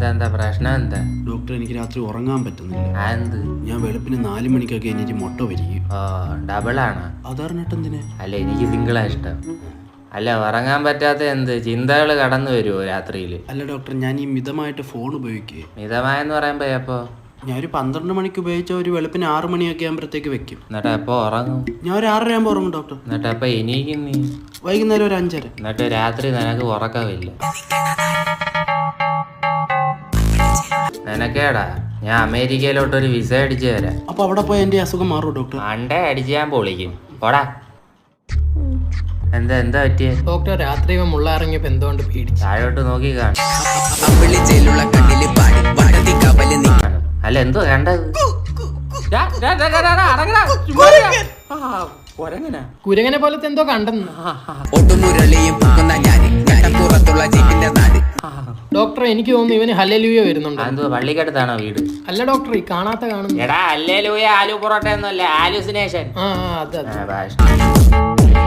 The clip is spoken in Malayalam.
എന്താ എന്താ പ്രശ്നം? എന്താ? ഡോക്ടർ എനിക്ക് രാത്രി ഉറങ്ങാൻ പറ്റുന്നില്ല. ആ എന്ത് ഞാൻ വെളുപ്പിന് നാല് മണിക്കൊക്കെ എനിക്ക് മുട്ട വരികയും ഓ ആണ് അതറിഞ്ഞിട്ടെന്തിന് അല്ല എനിക്ക് സിംഗിളാ ഇഷ്ടം. അല്ല ഉറങ്ങാൻ പറ്റാത്ത എന്ത്? ചിന്തകൾ കടന്നു വരുമോ രാത്രിയിൽ അല്ല ഡോക്ടർ ഞാൻ ഈ മിതമായിട്ട് ഫോൺ ഉപയോഗിക്കുക മിതമായെന്ന് പറയുമ്പോ അപ്പോ ഞാൻ ഒരു പന്ത്രണ്ട് മണിക്ക് ഉപയോഗിച്ച ഒരു വെളുപ്പിന് ആറ് മണിയൊക്കെ ആകുമ്പോഴത്തേക്ക് വെക്കും. എന്നിട്ട് അപ്പൊ ഉറങ്ങും? ഞാൻ ഒരു ആറര ആകുമ്പോൾ ഉറങ്ങും ഡോക്ടർ. എന്നിട്ട് അപ്പൊ എനിക്ക് നീ? വൈകുന്നേരം ഒരു അഞ്ചര. എന്നിട്ട് രാത്രി നിനക്ക് ഉറക്കമില്ല. നിനക്കേടാ? ഞാൻ അമേരിക്കയിലോട്ട് ഒരു വിസ അടിച്ചു തരാം. അപ്പൊ അവിടെ പോയി എന്റെ അസുഖം മാറും ഡോക്ടർ. അണ്ട അടിച്ച് ഞാൻ പൊളിക്കും. പോടാ. എന്താ എന്താ പറ്റിയേ? ഡോക്ടർ രാത്രി ഇവൻ മുള്ള ഇറങ്ങിയപ്പോ എന്തുകൊണ്ട് പേടിച്ചു? താഴോട്ട് നോക്കി കാണും. അല്ല എന്തോ കണ്ടത്? കുരങ്ങനാ. കുരങ്ങനെ പോലത്തെ എന്തോ കണ്ടെന്ന്. ഒട്ടുമുരളിയും പൂക്കുന്ന ഡോക്ടർ എനിക്ക് തോന്നുന്നു ഇവന് ഹല്ലലൂയ വരുന്നുണ്ട്. എന്തോ പള്ളിക്കടുത്താണോ വീട്? അല്ല ഡോക്ടർ ഈ കാണാത്ത കാണുന്നു എടാ ഹല്ലലൂയ ലൂയ ആലു പൊറോട്ട ഒന്നുമല്ല ആലുസിനേഷൻ ആ ആ, അത് അത്. ഭാഷ